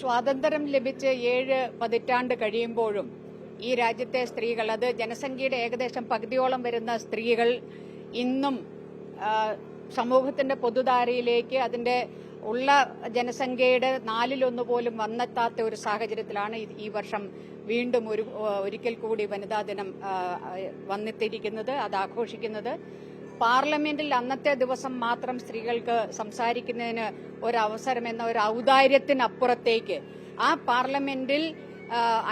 സ്വാതന്ത്ര്യം ലഭിച്ച് ഏഴ് പതിറ്റാണ്ട് കഴിയുമ്പോഴും ഈ രാജ്യത്തെ സ്ത്രീകൾ അത് ജനസംഖ്യയുടെ ഏകദേശം പകുതിയോളം വരുന്ന സ്ത്രീകൾ ഇന്നും സമൂഹത്തിന്റെ പൊതുധാരയിലേക്ക് അതിന്റെ ഉള്ള ജനസംഖ്യയുടെ നാലിലൊന്നു പോലും വന്നെത്താത്ത ഒരു സാഹചര്യത്തിലാണ് ഈ വർഷം വീണ്ടും ഒരു ഒരിക്കൽ കൂടി വനിതാ ദിനം വന്നെത്തിയിരിക്കുന്നത് അത് ആഘോഷിക്കുന്നത്. പാർലമെന്റിൽ അന്നത്തെ ദിവസം മാത്രം സ്ത്രീകൾക്ക് സംസാരിക്കുന്നതിന് ഒരു അവസരം എന്ന ഒരു ഔദാര്യത്തിനപ്പുറത്തേക്ക് ആ പാർലമെന്റിൽ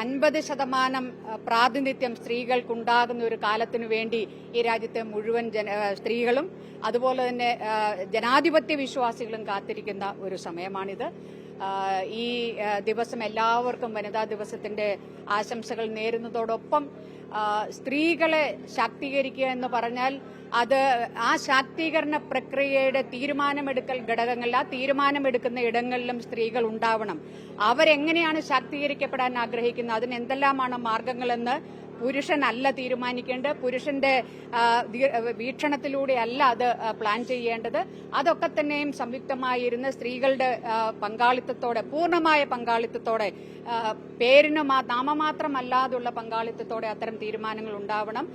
അൻപത് ശതമാനം പ്രാതിനിധ്യം സ്ത്രീകൾക്കുണ്ടാകുന്ന ഒരു കാലത്തിനു വേണ്ടി ഈ രാജ്യത്തെ മുഴുവൻ സ്ത്രീകളും അതുപോലെ തന്നെ ജനാധിപത്യ വിശ്വാസികളും കാത്തിരിക്കുന്ന ഒരു സമയമാണിത്. ഈ ദിവസം എല്ലാവർക്കും വനിതാ ദിവസത്തിന്റെ ആശംസകൾ നേരുന്നതോടൊപ്പം സ്ത്രീകളെ ശാക്തീകരിക്കുക എന്ന് പറഞ്ഞാൽ അത് ആ ശാക്തീകരണ പ്രക്രിയയുടെ തീരുമാനമെടുക്കൽ ഘടകങ്ങളിൽ ആ തീരുമാനമെടുക്കുന്ന ഇടങ്ങളിലും സ്ത്രീകൾ ഉണ്ടാവണം. അവരെങ്ങനെയാണ് ശാക്തീകരിക്കപ്പെടാൻ ആഗ്രഹിക്കുന്നത്? അതിന് എന്തെല്ലാമാണ് മാർഗങ്ങളെന്ന് പുരുഷനല്ല തീരുമാനിക്കേണ്ടത്. പുരുഷന്റെ വീക്ഷണത്തിലൂടെ അല്ല അത് പ്ലാൻ ചെയ്യേണ്ടത്. അതൊക്കെ തന്നെയും സംയുക്തമായിരുന്ന് സ്ത്രീകളുടെ പങ്കാളിത്തത്തോടെ പൂർണമായ പങ്കാളിത്തത്തോടെ പേരിന് നാമമാത്രമല്ലാതുള്ള പങ്കാളിത്തത്തോടെ അത്തരം തീരുമാനങ്ങൾ ഉണ്ടാവണം.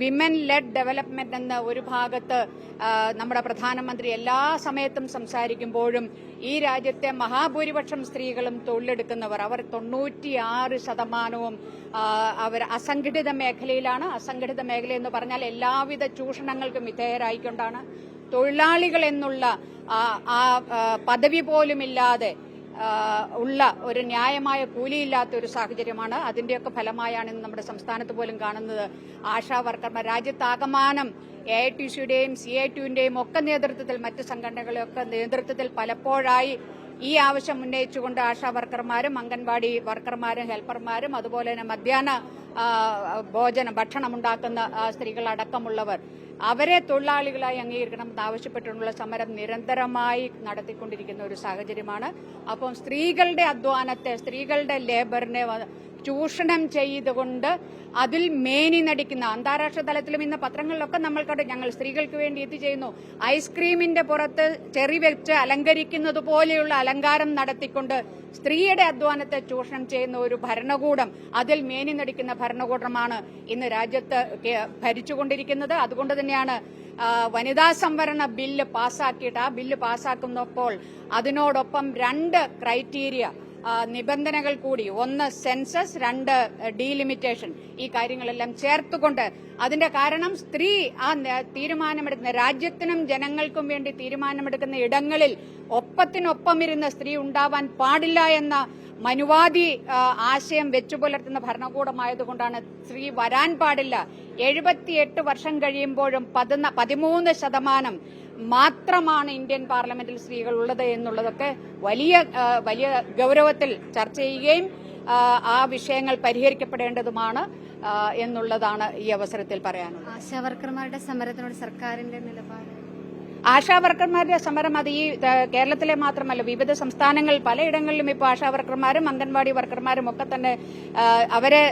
വിമൻ ലെഡ് ഡെവലപ്മെന്റ് എന്ന ഒരു ഭാഗത്ത് നമ്മുടെ പ്രധാനമന്ത്രി എല്ലാ സമയത്തും സംസാരിക്കുമ്പോഴും ഈ രാജ്യത്തെ മഹാഭൂരിപക്ഷം സ്ത്രീകളും തൊഴിലെടുക്കുന്നവർ അവർ തൊണ്ണൂറ്റിയാറ് ശതമാനവും അവർ അസംഘടിത മേഖലയിലാണ്. അസംഘടിത മേഖല എന്ന് പറഞ്ഞാൽ എല്ലാവിധ ചൂഷണങ്ങൾക്കും വിധേയരായിക്കൊണ്ടാണ്. തൊഴിലാളികൾ എന്നുള്ള ആ പദവി പോലുമില്ലാതെ ഉള്ള ഒരു ന്യായമായ കൂലിയില്ലാത്ത ഒരു സാഹചര്യമാണ്. അതിന്റെയൊക്കെ ഫലമായാണ് ഇന്ന് നമ്മുടെ സംസ്ഥാനത്ത് പോലും കാണുന്നത്. ആശാ വർക്കർമാർ രാജ്യത്താകമാനം എ ഐ ടി സിയുടെയും സി ഐ ടിയുടെയും ഒക്കെ നേതൃത്വത്തിൽ മറ്റ് സംഘടനകളെയൊക്കെ നേതൃത്വത്തിൽ പലപ്പോഴായി ഈ ആവശ്യം ഉന്നയിച്ചുകൊണ്ട് ആശാ വർക്കർമാരും അംഗൻവാടി വർക്കർമാരും ഹെൽപ്പർമാരും അതുപോലെ തന്നെ മധ്യാഹ്ന ഭോജനം ഭക്ഷണം ഉണ്ടാക്കുന്ന സ്ത്രീകളടക്കമുള്ളവർ. അവരെ തൊഴിലാളികളായി അംഗീകരിക്കണമെന്ന് ആവശ്യപ്പെട്ടുള്ള സമരം നിരന്തരമായി നടത്തിക്കൊണ്ടിരിക്കുന്ന ഒരു സാഹചര്യമാണ്. അപ്പം സ്ത്രീകളുടെ അധ്വാനത്തെ സ്ത്രീകളുടെ ലേബറിനെ ചൂഷണം ചെയ്തുകൊണ്ട് അതിൽ മേനി നടിക്കുന്ന അന്താരാഷ്ട്ര തലത്തിലും ഇന്ന് പത്രങ്ങളിലൊക്കെ നമ്മൾ കണ്ടു ഞങ്ങൾ സ്ത്രീകൾക്ക് വേണ്ടി എത്തിച്ചെയ്യുന്നു ചെയ്യുന്നു. ഐസ്ക്രീമിന്റെ പുറത്ത് ചെറി വെച്ച് അലങ്കരിക്കുന്നത് പോലെയുള്ള അലങ്കാരം നടത്തിക്കൊണ്ട് സ്ത്രീയുടെ അധ്വാനത്തെ ചൂഷണം ചെയ്യുന്ന ഒരു ഭരണകൂടം അതിൽ മേനി നടിക്കുന്ന ഭരണകൂടമാണ് ഇന്ന് രാജ്യത്ത് ഭരിച്ചുകൊണ്ടിരിക്കുന്നത്. അതുകൊണ്ട് തന്നെയാണ് വനിതാ സംവരണ ബില്ല് പാസ്സാക്കിയിട്ട് ആ ബില്ല് പാസ്സാക്കുന്നപ്പോൾ അതിനോടൊപ്പം രണ്ട് ക്രൈറ്റീരിയ നിബന്ധനകൾ കൂടി. ഒന്ന് സെൻസസ് രണ്ട് ഡീലിമിറ്റേഷൻ. ഈ കാര്യങ്ങളെല്ലാം ചേർത്തുകൊണ്ട് അതിന്റെ കാരണം സ്ത്രീ ആ തീരുമാനമെടുക്കുന്ന രാജ്യത്തിനും ജനങ്ങൾക്കും വേണ്ടി തീരുമാനമെടുക്കുന്ന ഇടങ്ങളിൽ ഒപ്പത്തിനൊപ്പം ഇരുന്ന സ്ത്രീ ഉണ്ടാവാൻ പാടില്ല എന്ന മനുവാദി ആശയം വെച്ചു പുലർത്തുന്ന ഭരണകൂടമായതുകൊണ്ടാണ് സ്ത്രീ വരാൻ പാടില്ല. എഴുപത്തിയെട്ട് വർഷം കഴിയുമ്പോഴും പതിമൂന്ന് ശതമാനം മാത്രമാണ് ഇന്ത്യൻ പാർലമെന്റിൽ സ്ത്രീകൾ ഉള്ളത് എന്നുള്ളതൊക്കെ വലിയ വലിയ ഗൗരവത്തിൽ ചർച്ച ചെയ്യുകയും ആ, ആ വിഷയങ്ങൾ പരിഹരിക്കപ്പെടേണ്ടതുമാണ് എന്നുള്ളതാണ് ഈ അവസരത്തിൽ പറയാനുള്ളത്. ആശാവർക്കർമാരുടെ സമരത്തിനോട് സർക്കാരിന്റെ നിലപാട് ആശാ വർക്കർമാരുടെ സമരം അത് ഈ കേരളത്തിലെ മാത്രമല്ല വിവിധ സംസ്ഥാനങ്ങൾ പലയിടങ്ങളിലും ഇപ്പോൾ ആശാ വർക്കർമാരും അംഗൻവാടി വർക്കർമാരും ഒക്കെ തന്നെ അവരെ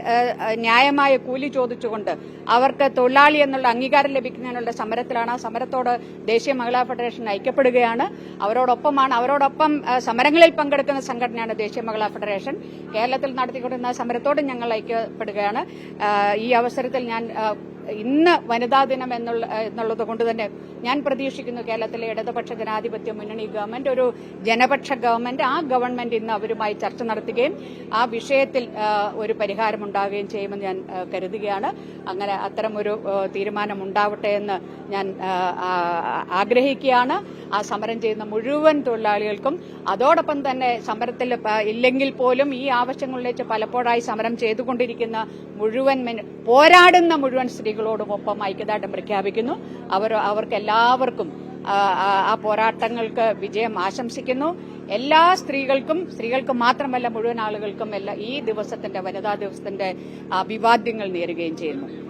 ന്യായമായ കൂലി ചോദിച്ചുകൊണ്ട് അവർക്ക് തൊഴിലാളി എന്നുള്ള അംഗീകാരം ലഭിക്കുന്നതിനുള്ള സമരത്തിലാണ്. ആ സമരത്തോട് ദേശീയ മഹിളാ ഫെഡറേഷൻ ഐക്യപ്പെടുകയാണ്. അവരോടൊപ്പമാണ് അവരോടൊപ്പം സമരങ്ങളിൽ പങ്കെടുക്കുന്ന സംഘടനയാണ് ദേശീയ മഹിളാ ഫെഡറേഷൻ. കേരളത്തിൽ നടത്തിക്കൊണ്ടിരുന്ന സമരത്തോട് ഞങ്ങൾ ഐക്യപ്പെടുകയാണ്. ഈ അവസരത്തിൽ ഞാൻ ഇന്ന് വനിതാ ദിനം എന്നുള്ള എന്നുള്ളത് കൊണ്ട് തന്നെ ഞാൻ പ്രതീക്ഷിക്കുന്നു കേരളത്തിലെ ഇടതുപക്ഷ ജനാധിപത്യ മുന്നണി ഗവൺമെന്റ് ഒരു ജനപക്ഷ ഗവൺമെന്റ് ആ ഗവൺമെന്റ് ഇന്ന് അവരുമായി ചർച്ച നടത്തുകയും ആ വിഷയത്തിൽ ഒരു പരിഹാരം ഉണ്ടാവുകയും ചെയ്യുമെന്ന് ഞാൻ കരുതുകയാണ്. അങ്ങനെ അത്തരം ഒരു തീരുമാനം ഉണ്ടാവട്ടെ എന്ന് ഞാൻ ആഗ്രഹിക്കുകയാണ്. ആ സമരം ചെയ്യുന്ന മുഴുവൻ തൊഴിലാളികൾക്കും അതോടൊപ്പം തന്നെ സമരത്തിൽ ഇല്ലെങ്കിൽ പോലും ഈ ആവശ്യങ്ങളിലേക്ക് പലപ്പോഴായി സമരം ചെയ്തുകൊണ്ടിരിക്കുന്ന മുഴുവൻ പോരാടുന്ന മുഴുവൻ സ്ത്രീകളോടും ഒപ്പം ഐക്യദാർഢ്യം പ്രഖ്യാപിക്കുന്നു. അവർ അവർക്ക് എല്ലാവർക്കും ആ, ആ, ആ പോരാട്ടങ്ങൾക്ക് വിജയം ആശംസിക്കുന്നു. എല്ലാ സ്ത്രീകൾക്കും സ്ത്രീകൾക്ക് മാത്രമല്ല മുഴുവൻ ആളുകൾക്കും എല്ലാ ഈ ദിവസത്തിന്റെ വനിതാ ദിവസത്തിന്റെ അഭിവാദ്യങ്ങൾ നേരുകയും ചെയ്യുന്നു.